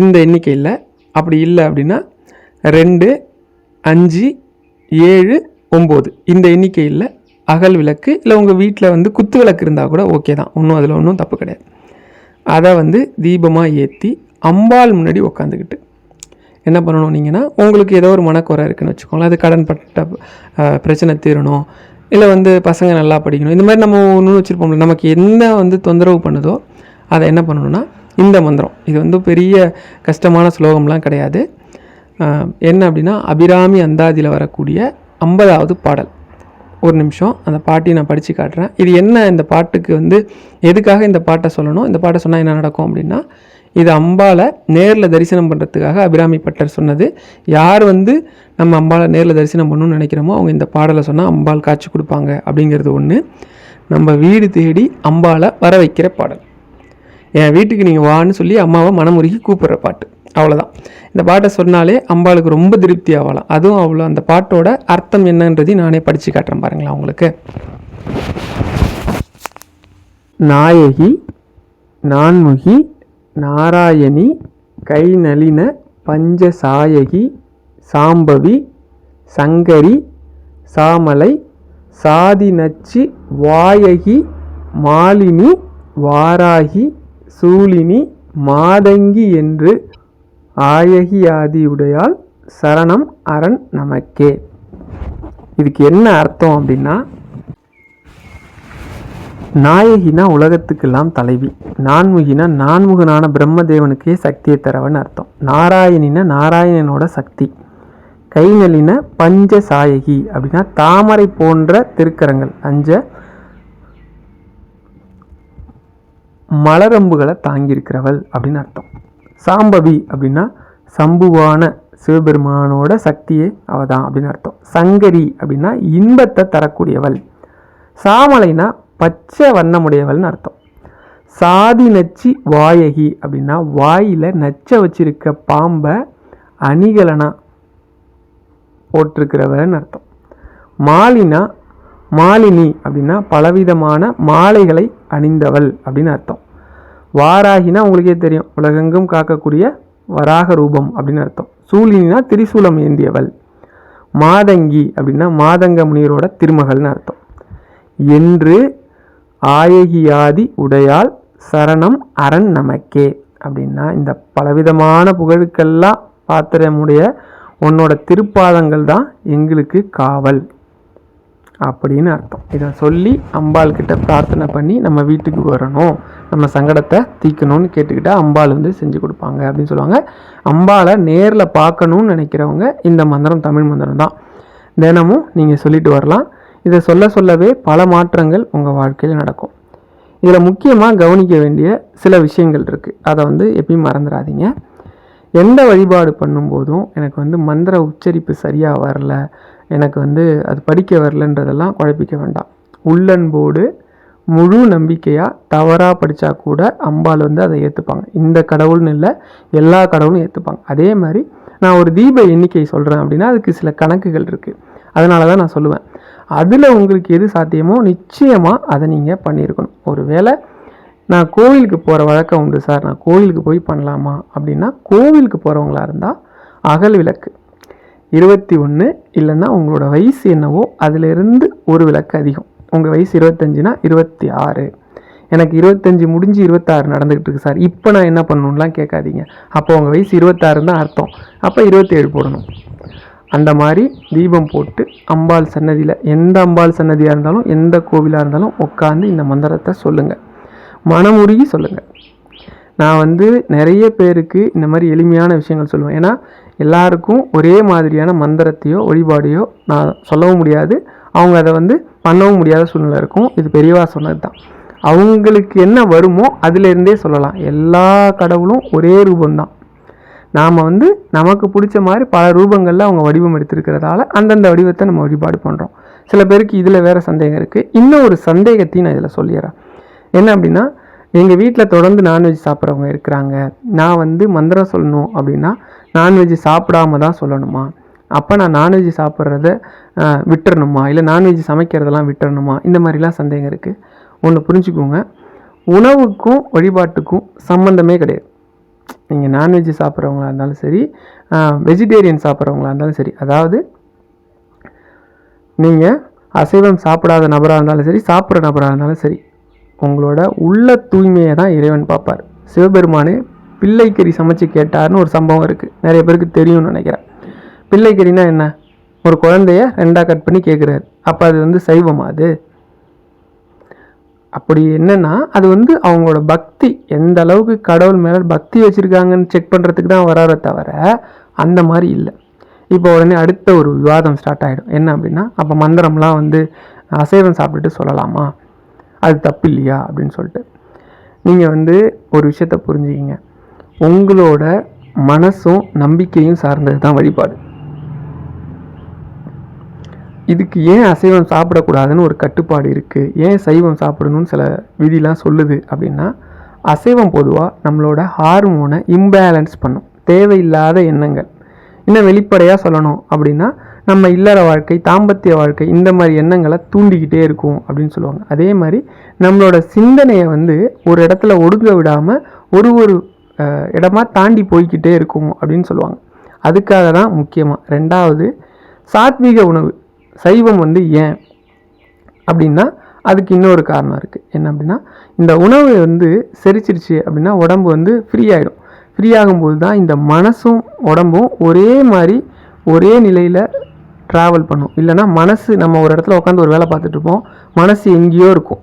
இந்த எண்ணிக்கையில் அப்படி இல்லை அப்படின்னா ரெண்டு அஞ்சு ஏழு ஒம்பது. இந்த எண்ணிக்கையில் அகல் விளக்கு இல்லை உங்கள் வீட்டில் வந்து குத்து விளக்கு இருந்தால் கூட ஓகே தான். ஒன்றும் அதில் ஒன்றும் தப்பு கிடையாது. அதை வந்து தீபமாக ஏற்றி அம்பாள் முன்னாடி உக்காந்துக்கிட்டு. என்ன பண்ணணும் நீங்கன்னா உங்களுக்கு ஏதோ ஒரு மனக்குறை இருக்குன்னு வச்சுக்கோங்களேன். அது கடன் பட்ட பிரச்சனை தீரணும். இல்லை வந்து பசங்க நல்லா படிக்கணும். இந்த மாதிரி நம்ம ஒன்று வச்சுருப்போம்ல நமக்கு என்ன வந்து தொந்தரவு பண்ணுதோ அதை என்ன பண்ணணும்னா இந்த மந்திரம். இது வந்து பெரிய கஷ்டமான ஸ்லோகம்லாம் கிடையாது. என்ன அப்படின்னா அபிராமி அந்தாதியில் வரக்கூடிய ஐம்பதாவது பாடல். ஒரு நிமிஷம் அந்த பாட்டி நான் படித்து காட்டுறேன். இது என்ன இந்த பாட்டுக்கு வந்து எதுக்காக இந்த பாட்டை சொல்லணும்? இந்த பாட்டை சொன்னால் என்ன நடக்கும் அப்படின்னா இது அம்பாவை நேரில் தரிசனம் பண்ணுறதுக்காக அபிராமி பட்டர் சொன்னது. யார் வந்து நம்ம அம்பாவை நேரில் தரிசனம் பண்ணணும்னு நினைக்கிறோமோ அவங்க இந்த பாடலை சொன்னால் அம்பாள் காட்சி கொடுப்பாங்க அப்படிங்கிறது ஒன்று நம்ம வீடு தேடி அம்பாவை வர வைக்கிற பாடல். என் வீட்டுக்கு நீங்கள் வான்னு சொல்லி அம்மாவை மனமுருகி கூப்பிட்ற பாட்டு. அவ்வளோதான் இந்த பாட்டை சொன்னாலே அம்பாளுக்கு ரொம்ப திருப்தி ஆகலாம் அதுவும் அவ்வளோ அந்த பாட்டோட அர்த்தம் என்னன்றதையும் நானே படித்து காட்டுறேன் பாருங்களேன் உங்களுக்கு நாயகி நான்முகி நாராயணி கை நளின பஞ்சசாயகி சாம்பவி சங்கரி சாமலை சாதி நச்சி வாயகி மாலினி வாராகி சூலினி மாதங்கி என்று ஆயகியாதியுடையால் சரணம் அரண் நமக்கே. இதுக்கு என்ன அர்த்தம் அப்படின்னா நாயகினா உலகத்துக்கெல்லாம் தலைவி நான்முகினா நான்முகனான பிரம்மதேவனுக்கே சக்தியை தரவன் அர்த்தம். நாராயணினா நாராயணனோட சக்தி கைநலின பஞ்ச சாயகி அப்படின்னா தாமரை போன்ற திருக்கரங்கள் அஞ்ச மலரம்புகளை தாங்கியிருக்கிறவள் அப்படின்னு அர்த்தம். சாம்பவி அப்படின்னா சம்புவான சிவபெருமானோட சக்தியே அவள் தான் அப்படின்னு அர்த்தம். சங்கரி அப்படின்னா இன்பத்தை தரக்கூடியவள். சாமலைனா பச்சை வண்ணமுடையவள்னு அர்த்தம். சாதி நச்சி வாயகி அப்படின்னா வாயில் நச்ச வச்சிருக்க பாம்பை அணிகலனா போட்டிருக்கிறவன்னு அர்த்தம். மாலினா மாலினி அப்படின்னா பலவிதமான மாலைகளை அணிந்தவள் அப்படின்னு அர்த்தம். வாராகினா உங்களுக்கே தெரியும். உலகெங்கும் காக்கக்கூடிய வராக ரூபம் அப்படின்னு அர்த்தம். சூழினா திரிசூலம் ஏந்தியவள். மாதங்கி அப்படின்னா மாதங்க முனிவரோட திருமகள்னு அர்த்தம். என்று ஆயகியாதி உடையால் சரணம் அரண் நமக்கே அப்படின்னா இந்த பலவிதமான புகழுக்கெல்லாம் பாத்திரமுடைய உன்னோட திருப்பாதங்கள் தான் எங்களுக்கு காவல். அப்படின்னு அர்த்தம். இதை சொல்லி அம்பாள் கிட்ட பிரார்த்தனை பண்ணி நம்ம வீட்டுக்கு வரணும். நம்ம சங்கடத்தை தீக்கணும்னு கேட்டுக்கிட்டால் அம்பாள் வந்து செஞ்சு கொடுப்பாங்க அப்படின்னு சொல்லுவாங்க. அம்பாளை நேரில் பார்க்கணும்னு நினைக்கிறவங்க இந்த மந்திரம் தமிழ் மந்திரம் தான். தினமும் நீங்கள் சொல்லிட்டு வரலாம். இதை சொல்ல சொல்லவே பல மாற்றங்கள் உங்கள் வாழ்க்கையில் நடக்கும். இதில் முக்கியமாக கவனிக்க வேண்டிய சில விஷயங்கள் இருக்குது அதை வந்து எப்பயும் மறந்துடாதீங்க. எந்த வழிபாடு பண்ணும்போதும் எனக்கு வந்து மந்திர உச்சரிப்பு சரியாக வரல. எனக்கு வந்து அது படிக்க வரலன்றதெல்லாம் குழப்பிக்க வேண்டாம். உள்ளன்போடு முழு நம்பிக்கையாக தவறாக படித்தா கூட அம்பாள் வந்து அதை ஏற்றுப்பாங்க இந்த கடவுள்னு இல்லை எல்லா கடவுளும் ஏற்றுப்பாங்க அதே மாதிரி நான் ஒரு தீப எண்ணிக்கை சொல்கிறேன் அப்படின்னா அதுக்கு சில கணக்குகள் இருக்குது அதனால தான் நான் சொல்லுவேன். அதில் உங்களுக்கு எது சாத்தியமோ நிச்சயமாக அதை நீங்கள் பண்ணியிருக்கணும். ஒரு வேளை நான் கோவிலுக்கு போகிற வழக்கம் உண்டு சார். நான் கோவிலுக்கு போய் பண்ணலாமா அப்படின்னா கோவிலுக்கு போகிறவங்களா இருந்தால் அகல் விளக்கு. இருபத்தி ஒன்று இல்லைன்னா உங்களோட வயசு என்னவோ அதிலிருந்து ஒரு விளக்கு அதிகம். உங்கள் வயசு இருபத்தஞ்சுனா இருபத்தி ஆறு. எனக்கு இருபத்தஞ்சி முடிஞ்சு இருபத்தாறு நடந்துக்கிட்டு இருக்கு சார். இப்போ நான் என்ன பண்ணணும்லாம் கேட்காதீங்க. அப்போ உங்கள் வயசு இருபத்தாறுன்னு தான் அர்த்தம். அப்போ இருபத்தேழு போடணும். அந்த மாதிரி தீபம் போட்டு அம்பாள் சன்னதியில் எந்த அம்பாள் சன்னதியாக இருந்தாலும் எந்த கோவிலாக இருந்தாலும் உட்காந்து இந்த மந்திரத்தை சொல்லுங்கள் மனமுருகி சொல்லுங்கள் நான் வந்து நிறைய பேருக்கு இந்த மாதிரி எளிமையான விஷயங்கள் சொல்லுவேன். ஏன்னா எல்லாருக்கும் ஒரே மாதிரியான மந்திரத்தையோ வழிபாடையோ நான் சொல்லவும் முடியாது. அவங்க அதை வந்து பண்ணவும் முடியாத சூழ்நிலை இருக்கும். இது பெரியவா சொன்னது தான் அவங்களுக்கு என்ன வருமோ அதிலிருந்தே சொல்லலாம். எல்லா கடவுளும் ஒரே ரூபந்தான் நாம் வந்து நமக்கு பிடிச்ச மாதிரி பல ரூபங்களில் அவங்க வடிவம் எடுத்திருக்கிறதால அந்தந்த வடிவத்தை நம்ம வழிபாடு பண்ணுறோம் சில பேருக்கு இதில் வேறு சந்தேகம் இருக்குது இன்னும் ஒரு சந்தேகத்தையும் நான் இதில் சொல்லிடுறேன் என்ன அப்படின்னா எங்கள் வீட்டில் தொடர்ந்து நான்வெஜ் சாப்பிட்றவங்க இருக்கிறாங்க. நான் வந்து மந்திரம் சொல்லணும் அப்படின்னா நான்வெஜ் சாப்பிடாம தான் சொல்லணுமா? அப்போ நான் நான்வெஜ் சாப்பிட்றத விட்டுறணுமா? இல்லை நான்வெஜ் சமைக்கிறதெல்லாம் விட்டுறணுமா? இந்த மாதிரிலாம் சந்தேகம் இருக்குது ஒன்று புரிஞ்சுக்கோங்க. உணவுக்கும் வழிபாட்டுக்கும் சம்மந்தமே கிடையாது. நீங்கள் நான்வெஜ் சாப்பிட்றவங்களா இருந்தாலும் சரி வெஜிடேரியன் சாப்பிட்றவங்களா இருந்தாலும் சரி அதாவது நீங்கள் அசைவம் சாப்பிடாத நபராக இருந்தாலும் சரி சாப்பிட்ற நபராக இருந்தாலும் சரி உங்களோட உள்ள தூய்மையை தான் இறைவன் பார்ப்பார். சிவபெருமானே பிள்ளைக்கறி சமைச்சு கேட்டார்னு ஒரு சம்பவம் இருக்குது நிறைய பேருக்கு தெரியும்னு நினைக்கிறேன். பிள்ளைக்கறினா என்ன? ஒரு குழந்தைய ரெண்டாக கட் பண்ணி கேட்குறாரு அப்போ அது வந்து சைவமா அது? அப்படி என்னென்னா அது வந்து அவங்களோட பக்தி. எந்த அளவுக்கு கடவுள் மேலே பக்தி வச்சுருக்காங்கன்னு செக் பண்ணுறதுக்கு தான் வராத தவிர அந்த மாதிரி இல்லை. இப்போ உடனே அடுத்த ஒரு விவாதம் ஸ்டார்ட் ஆகிடும் என்ன அப்படின்னா அப்போ மந்திரம்லாம் வந்து அசைவம் சாப்பிட்டுட்டு சொல்லலாமா? அது தப்பு இல்லையா அப்படின்னு சொல்லிட்டு. நீங்கள் வந்து ஒரு விஷயத்த புரிஞ்சுக்கிங்க. உங்களோட மனசும் நம்பிக்கையும் சார்ந்தது தான் வழிபாடு. இதுக்கு ஏன் அசைவம் சாப்பிடக்கூடாதுன்னு ஒரு கட்டுப்பாடு இருக்குது ஏன் சைவம் சாப்பிடணும்னு சில விதிலாம் சொல்லுது அப்படின்னா அசைவம் பொதுவாக நம்மளோட ஹார்மோனை இம்பேலன்ஸ் பண்ணும். தேவையில்லாத எண்ணங்கள். இன்னும் வெளிப்படையாக சொல்லணும் அப்படின்னா நம்ம இல்லற வாழ்க்கை தாம்பத்திய வாழ்க்கை இந்த மாதிரி எண்ணங்களை தூண்டிக்கிட்டே இருக்கும் அப்படின்னு சொல்லுவாங்க. அதே மாதிரி நம்மளோட சிந்தனையை வந்து ஒரு இடத்துல ஒடுங்க விடாமல் ஒரு ஒரு இடமா தாண்டி போய்க்கிட்டே இருக்கும் அப்படின்னு சொல்லுவாங்க. அதுக்காக தான் முக்கியமாக ரெண்டாவது சாத்வீக உணவு. சைவம் வந்து ஏன் அப்படின்னா அதுக்கு இன்னொரு காரணம் இருக்குது என்ன அப்படின்னா இந்த உணவு வந்து செரிச்சிருச்சு அப்படின்னா உடம்பு வந்து ஃப்ரீ ஆகிடும் ஃப்ரீ ஆகும்போது தான் இந்த மனசும் உடம்பும் ஒரே மாதிரி ஒரே நிலையில் ட்ராவல் பண்ணும். இல்லைன்னா மனசு நம்ம ஒரு இடத்துல உட்காந்து ஒரு வேலை பார்த்துட்ருப்போம் மனசு எங்கேயோ இருக்கும்.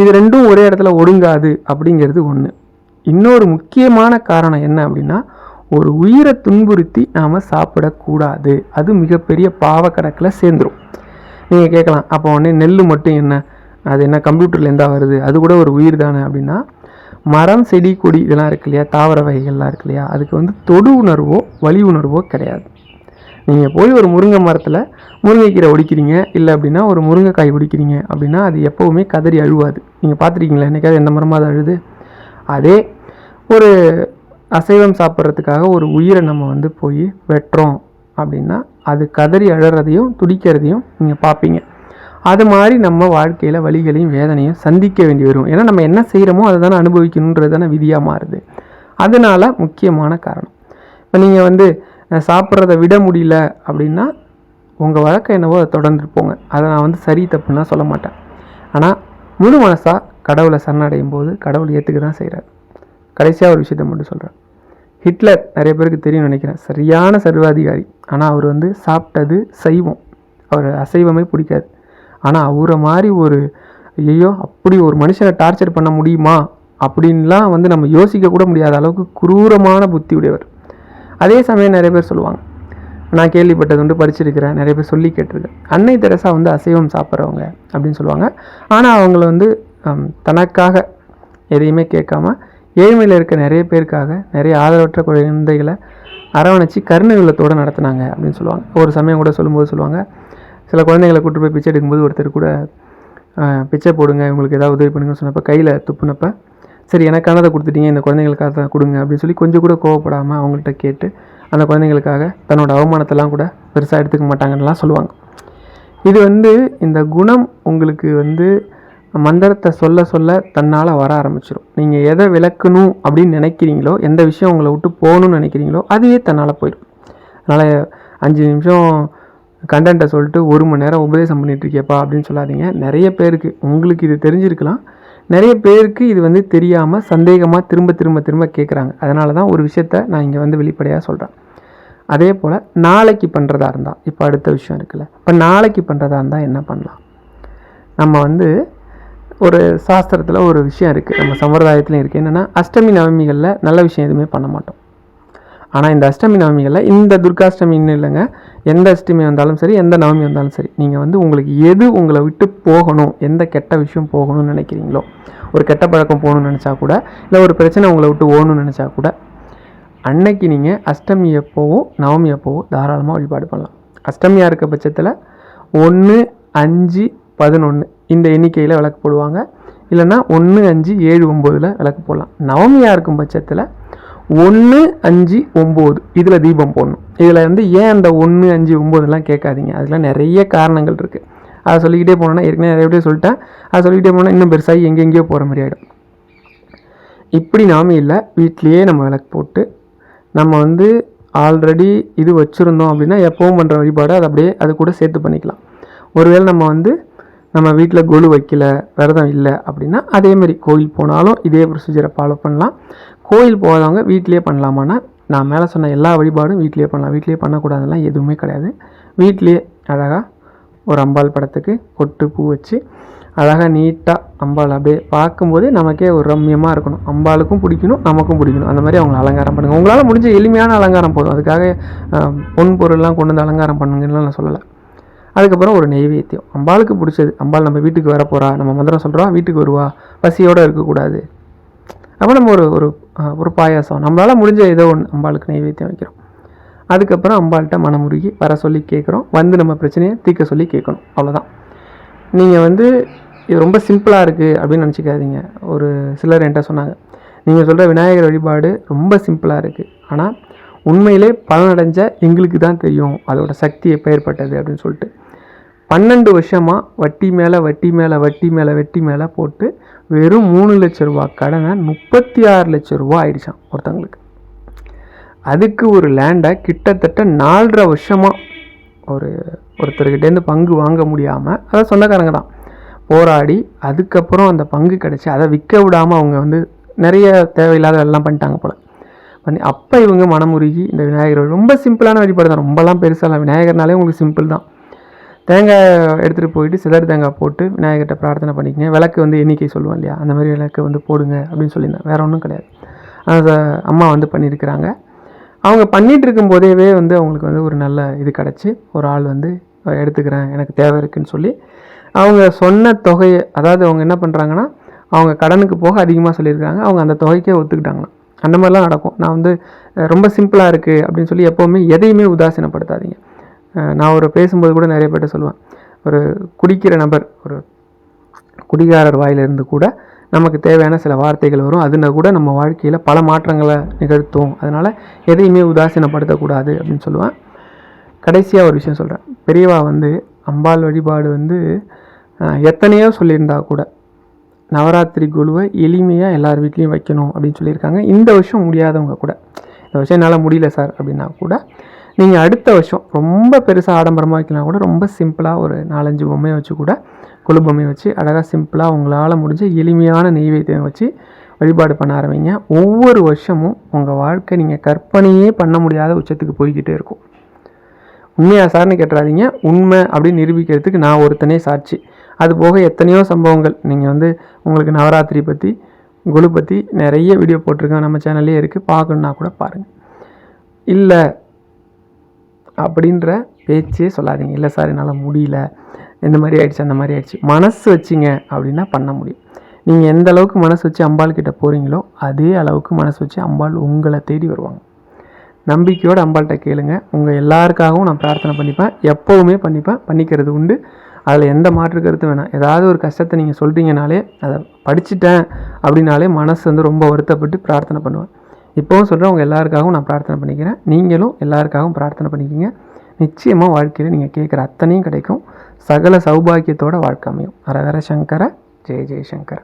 இது ரெண்டும் ஒரே இடத்துல ஒடுங்காது அப்படிங்கிறது ஒன்று இன்னொரு முக்கியமான காரணம் என்ன அப்படின்னா ஒரு உயிரை துன்புறுத்தி நாம் சாப்பிடக்கூடாது. அது மிகப்பெரிய பாவக்கணக்கில் சேர்ந்துரும். நீங்கள் கேட்கலாம் அப்போ உடனே நெல் மட்டும் என்ன? அது என்ன கம்ப்யூட்டர்லேருந்தா வருது? அது கூட ஒரு உயிர் தானே அப்படின்னா மரம் செடி கொடி இதெல்லாம் இருக்கு இல்லையா? தாவர வகைகள்லாம் இருக்கு இல்லையா? அதுக்கு வந்து தொடு உணர்வோ வழி உணர்வோ கிடையாது. நீங்கள் போய் ஒரு முருங்கை மரத்தில் முருங்கைக்கீரை ஒடிக்கிறீங்க இல்லை அப்படின்னா ஒரு முருங்கைக்காய் ஒடிக்கிறீங்க அப்படின்னா அது எப்போவுமே கதறி அழுவாது. நீங்கள் பார்த்துருக்கீங்களா என்றைக்காவது எந்த மரமாக அது அழுது? அதே ஒரு அசைவம் சாப்பிட்றதுக்காக ஒரு உயிரை நம்ம வந்து போய் வெட்டுறோம் அப்படின்னா அது கதறி அழறதையும் துடிக்கிறதையும் நீங்கள் பார்ப்பீங்க அது மாதிரி நம்ம வாழ்க்கையில் வலிகளையும் வேதனையும் சந்திக்க வேண்டி வரும். ஏன்னா நம்ம என்ன செய்கிறோமோ அதை தானே அனுபவிக்கணுன்றது தானே விதியாக மாறுது. அதனால முக்கியமான காரணம். இப்போ நீங்கள் வந்து சாப்பிட்றத விட முடியல அப்படின்னா உங்கள் வழக்கம் என்னவோ அதை தொடர்ந்து போங்க. அதை நான் வந்து சரி தப்புன்னா சொல்ல மாட்டேன். ஆனால் முழு மனசாக கடவுளை சரணடையும் போது கடவுள் ஏற்றுக்க தான் செய்கிறார் கடைசியாக ஒரு விஷயத்தை மட்டும் சொல்கிறேன் ஹிட்லர் நிறைய பேருக்கு தெரியும் நினைக்கிறேன். சரியான சர்வாதிகாரி. ஆனால் அவர் வந்து சாப்பிட்டது சைவம். அவர் அசைவமே பிடிக்காது. ஆனால் அவரை மாதிரி ஒரு ஐயோ அப்படி ஒரு மனுஷனை டார்ச்சர் பண்ண முடியுமா? அப்படின்லாம் வந்து நம்ம யோசிக்க கூட முடியாத அளவுக்கு குரூரமான புத்தி உடையவர். அதே சமயம் நிறைய பேர் சொல்லுவாங்க. நான் கேள்விப்பட்டது உண்டு படிச்சிருக்கிறேன். நிறைய பேர் சொல்லி கேட்டிருக்கேன். அன்னை தெரசா வந்து அசைவம் சாப்பிட்றவங்க அப்படின்னு சொல்லுவாங்க. ஆனால் அவங்கள வந்து தனக்காக எதையுமே கேட்காம ஏழ்மையில் இருக்க நிறைய பேருக்காக நிறைய ஆதரவற்ற குழந்தைகளை அரவணைச்சு கருணை உள்ளத்தோடு நடத்துனாங்க அப்படின்னு சொல்லுவாங்க. ஒரு சமயம் கூட சொல்லும்போது சொல்லுவாங்க. சில குழந்தைங்களை கூட்டு போய் பிச்சை எடுக்கும்போது ஒருத்தர் கூட பிச்சை போடுங்க இவங்களுக்கு ஏதாவது உதவி பண்ணுங்கன்னு சொன்னப்போ கையில் துப்புனப்போ சரி எனக்கானதை கொடுத்துட்டீங்க இந்த குழந்தைங்களுக்காக தான் கொடுங்க அப்படின்னு சொல்லி கொஞ்சம் கூட கோவப்படாமல் அவங்கள்ட்ட கேட்டு அந்த குழந்தைங்களுக்காக தன்னோட அவமானத்தெல்லாம் கூட பெருசாக எடுத்துக்க மாட்டாங்கன்னுலாம் சொல்லுவாங்க. இது வந்து இந்த குணம் உங்களுக்கு வந்து மந்திரத்தை சொல்ல சொல்ல தன்னால் வர ஆரம்பிச்சிடும் நீங்கள் எதை விளக்கணும் அப்படின்னு நினைக்கிறீங்களோ எந்த விஷயம் உங்களை விட்டு போகணும்னு நினைக்கிறீங்களோ அதுவே தன்னால் போயிடும். அதனால் அஞ்சு நிமிஷம் கண்டென்ட்டை சொல்லிட்டு ஒரு மணி நேரம் உபதேசம் பண்ணிட்டு அப்படின்னு சொல்லாதீங்க. நிறைய பேருக்கு உங்களுக்கு இது தெரிஞ்சிருக்கலாம். நிறைய பேருக்கு இது வந்து தெரியாமல் சந்தேகமாக திரும்ப திரும்ப திரும்ப கேட்குறாங்க அதனால தான் ஒரு விஷயத்த நான் இங்கே வந்து வெளிப்படையாக சொல்கிறேன் அதே போல் நாளைக்கு பண்ணுறதா இருந்தால் இப்போ அடுத்த விஷயம் இருக்குல்ல இப்போ நாளைக்கு பண்ணுறதா இருந்தால் என்ன பண்ணலாம்? நம்ம வந்து ஒரு சாஸ்திரத்தில் ஒரு விஷயம் இருக்குது நம்ம சம்பிரதாயத்துலையும் இருக்குது என்னென்னா அஷ்டமி நவமிகளில் நல்ல விஷயம் எதுவுமே பண்ண மாட்டோம். ஆனால் இந்த அஷ்டமி நவமிகளில் இந்த துர்காஷ்டமின்னு இல்லைங்க எந்த அஷ்டமி வந்தாலும் சரி எந்த நவமி வந்தாலும் சரி நீங்கள் வந்து உங்களுக்கு எது உங்களை விட்டு போகணும் எந்த கெட்ட விஷயம் போகணும்னு நினைக்கிறீங்களோ ஒரு கெட்ட பழக்கம் போகணும்னு நினச்சா கூட இல்லை ஒரு பிரச்சனை உங்களை விட்டு ஓகணும்னு நினச்சா கூட அன்னைக்கு நீங்கள் அஷ்டமி எப்போவோ நவமி எப்போவோ தாராளமாக வழிபாடு பண்ணலாம். அஷ்டமியாக இருக்க பட்சத்தில் ஒன்று அஞ்சு பதினொன்று இந்த எண்ணிக்கையில் விளக்கு போடுவாங்க. இல்லைன்னா ஒன்று அஞ்சு ஏழு ஒம்போதில் விளக்கு போடலாம். நவமியாக இருக்கும் பட்சத்தில் ஒன்று அஞ்சு ஒம்பது இதில் தீபம் போடணும். இதில் வந்து ஏன் அந்த ஒன்று அஞ்சு ஒம்போதுலாம் கேட்காதீங்க. அதுக்கெலாம் நிறைய காரணங்கள் இருக்குது அதை சொல்லிக்கிட்டே போனோன்னா ஏற்கனவே நிறைய பேர் சொல்லிட்டேன். அதை சொல்லிக்கிட்டே போனால் இன்னும் பெருசாகி எங்கெங்கேயோ போகிற மாதிரி ஆகிடும் இப்படி நாம இல்லை வீட்லேயே நம்ம விளக்கு போட்டு நம்ம வந்து ஆல்ரெடி இது வச்சுருந்தோம் அப்படின்னா எப்பவும் பண்ணுற வழிபாடு அதை அப்படியே அது கூட சேர்த்து பண்ணிக்கலாம். ஒருவேளை நம்ம வந்து நம்ம வீட்டில் கொலு வைக்கல விரதம் இல்லை அப்படின்னா அதேமாரி கோயில் போனாலும் இதே ப்ரொசீஜரை ஃபாலோ பண்ணலாம். கோயில் போகாதவங்க வீட்டிலேயே பண்ணலாமான்னா நான் மேலே சொன்ன எல்லா வழிபாடும் வீட்லேயே பண்ணலாம். வீட்லேயே பண்ணக்கூடாதுலாம் எதுவுமே கிடையாது. வீட்லேயே அழகாக ஒரு அம்பாள் படத்துக்கு பொட்டு பூ வச்சு அழகாக நீட்டாக அம்பாள் அப்படியே பார்க்கும்போதே நமக்கே ஒரு ரம்மியமாக இருக்கணும். அம்பாளுக்கும் பிடிக்கணும் நமக்கும் பிடிக்கணும். அந்த மாதிரி அவங்களை அலங்காரம் பண்ணுங்கள் உங்களால் முடிஞ்ச எளிமையான அலங்காரம் போதும். அதுக்காக பொன் பொருள்லாம் கொண்டு வந்து அலங்காரம் பண்ணுங்கன்னு நான் சொல்லலை. அதுக்கப்புறம் ஒரு நெய்வேத்தியம். அம்பாளுக்கு பிடிச்சது. அம்பாள் நம்ம வீட்டுக்கு வரப்போகிறா நம்ம மந்திரம் சொல்கிறோம் வீட்டுக்கு வருவா. பசியோடு இருக்கக்கூடாது. அப்போ நம்ம ஒரு ஒரு ஒரு பாயாசம். நம்மளால் முடிஞ்ச ஏதோ ஒன்று அம்பாளுக்கு நைவேத்தியம் வைக்கிறோம். அதுக்கப்புறம் அம்பாள்கிட்ட மனமுருகி வர சொல்லி கேட்குறோம். வந்து நம்ம பிரச்சனையை தீர்க்க சொல்லி கேட்கணும். அவ்வளோதான் நீங்கள் வந்து இது ரொம்ப சிம்பிளாக இருக்குது அப்படின்னு நினச்சிக்காதீங்க. ஒரு சிலர் என்கிட்ட சொன்னாங்க. நீங்கள் சொல்கிற விநாயகர் வழிபாடு ரொம்ப சிம்பிளாக இருக்குது ஆனால் உண்மையிலே பலனடைஞ்ச எங்களுக்கு தான் தெரியும். அதோட சக்தி எப்போ ஏற்பட்டது அப்படின்னு சொல்லிட்டு. பன்னெண்டு வருஷமாக வட்டி மேலே வட்டி மேலே வட்டி மேலே வெட்டி மேலே போட்டு வெறும் மூணு லட்ச ரூபா கடனை முப்பத்தி ஆறு லட்ச ரூபா ஆயிடுச்சான் ஒருத்தங்களுக்கு அதுக்கு ஒரு லேண்டை கிட்டத்தட்ட நாலரை வருஷமாக ஒரு ஒருத்தர்கிட்டேருந்து பங்கு வாங்க முடியாமல் அதான் சொந்தக்காரங்க தான். போராடி அதுக்கப்புறம் அந்த பங்கு கிடச்சி அதை விற்க விடாமல் அவங்க வந்து நிறைய தேவையில்லாத எல்லாம் பண்ணிட்டாங்க போல். பண்ணி அப்போ இவங்க மனமுருகி இந்த விநாயகர் ரொம்ப சிம்பிளான வழிபாடு தான் ரொம்பலாம் பெருசாலாம் விநாயகர்னாலே உங்களுக்கு சிம்பிள் தான். தேங்காய் எடுத்துகிட்டு போயிட்டு சிதறு தேங்காய் போட்டு விநாயகர்கிட்ட பிரார்த்தனை பண்ணிக்கங்க. விளக்கு வந்து எண்ணிக்கை சொல்லுவோம் இல்லையா? அந்த மாதிரி விளக்கு வந்து போடுங்க அப்படின்னு சொல்லியிருந்தேன். வேறு ஒன்றும் கிடையாது. அதை அம்மா வந்து பண்ணியிருக்கிறாங்க. அவங்க பண்ணிகிட்டு இருக்கும்போதேவே வந்து அவங்களுக்கு வந்து ஒரு நல்ல இது கிடச்சி ஒரு ஆள் வந்து எடுத்துக்கிறேன் எனக்கு தேவை இருக்குன்னு சொல்லி அவங்க சொன்ன தொகையை அதாவது அவங்க என்ன பண்ணுறாங்கன்னா அவங்க கடனுக்கு போக அதிகமாக சொல்லியிருக்காங்க அவங்க அந்த தொகைக்கே ஒத்துக்கிட்டாங்களாம். அந்த மாதிரிலாம் நடக்கும். நான் வந்து ரொம்ப சிம்பிளாக இருக்குது அப்படின்னு சொல்லி எப்போவுமே எதையுமே உதாசீனப்படுத்தாதீங்க. நான் ஒரு பேசும்போது கூட நிறைய பேர்ட்ட சொல்லுவேன். ஒரு குடிக்கிற நபர் ஒரு குடிகாரர் வாயிலிருந்து கூட நமக்கு தேவையான சில வார்த்தைகள் வரும். அதுனா கூட நம்ம வாழ்க்கையில் பல மாற்றங்களை நிகழ்த்தும். அதனால் எதையுமே உதாசீனப்படுத்தக்கூடாது அப்படின்னு சொல்லுவேன். கடைசியாக ஒரு விஷயம் சொல்கிறேன் பெரியவா வந்து அம்பாள் வழிபாடு வந்து எத்தனையோ சொல்லியிருந்தா கூட நவராத்திரி குழுவை எளிமையாக எல்லார் வீட்லேயும் வைக்கணும் அப்படின்னு சொல்லியிருக்காங்க. இந்த வருஷம் முடியாதவங்க கூட. இந்த வருஷம் என்னால் முடியல சார் அப்படின்னா கூட நீங்கள் அடுத்த வருஷம் ரொம்ப பெருசாக ஆடம்பரமாக வைக்கலாம் கூட ரொம்ப சிம்பிளாக ஒரு நாலஞ்சு பொம்மையை வச்சு கூட குழு பொம்மையை வச்சு அழகாக சிம்பிளாக உங்களால் முடிஞ்ச எளிமையான நெய்வேத்தியம் வச்சு வழிபாடு பண்ண ஆரம்பிங்க. ஒவ்வொரு வருஷமும் உங்கள் வாழ்க்கை நீங்கள் கற்பனையே பண்ண முடியாத உச்சத்துக்கு போய்கிட்டே இருக்கும். உண்மையா சார்னு கேட்டுறாதீங்க. உண்மை அப்படின்னு நிரூபிக்கிறதுக்கு நான் ஒருத்தனே சாட்சி. அது போக எத்தனையோ சம்பவங்கள். நீங்கள் வந்து உங்களுக்கு நவராத்திரி பற்றி குழு பற்றி நிறைய வீடியோ போட்டிருக்கேன் நம்ம சேனல்லே இருக்குது பார்க்கணுன்னா கூட பாருங்கள் இல்லை அப்படின்ற பேச்சே சொல்லாதீங்க. இல்லை சார் என்னால் முடியல. இந்த மாதிரி ஆயிடுச்சு அந்த மாதிரி ஆயிடுச்சு. மனசு வச்சிங்க அப்படின்னா பண்ண முடியும். நீங்கள் எந்த அளவுக்கு மனசு வச்சு அம்பாள் கிட்ட போகிறீங்களோ அதே அளவுக்கு மனசு வச்சு அம்பாள் உங்களை தேடி வருவாங்க. நம்பிக்கையோடு அம்பாள்கிட்ட கேளுங்க. உங்கள் எல்லாருக்காகவும் நான் பிரார்த்தனை பண்ணிப்பேன். எப்போவுமே பண்ணிப்பேன். பண்ணிக்கிறது உண்டு. அதில் எந்த மாற்று கருத்து வேணாம். ஏதாவது ஒரு கஷ்டத்தை நீங்கள் சொல்கிறீங்கனாலே அதை படிச்சுட்டேன் அப்படின்னாலே மனசு வந்து ரொம்ப வருத்தப்பட்டு பிரார்த்தனை பண்ணுவேன். இப்போவும் சொல்கிறவங்க எல்லாருக்காகவும் நான் பிரார்த்தனை பண்ணிக்கிறேன். நீங்களும் எல்லாருக்காகவும் பிரார்த்தனை பண்ணிக்கிங்க. நிச்சயமாக வாழ்க்கையில் நீங்கள் கேட்குற அத்தனையும் கிடைக்கும். சகல சௌபாக்கியத்தோட வாழ்க்கை அமையும். ஹரஹர சங்கர ஜெய ஜெயசங்கர.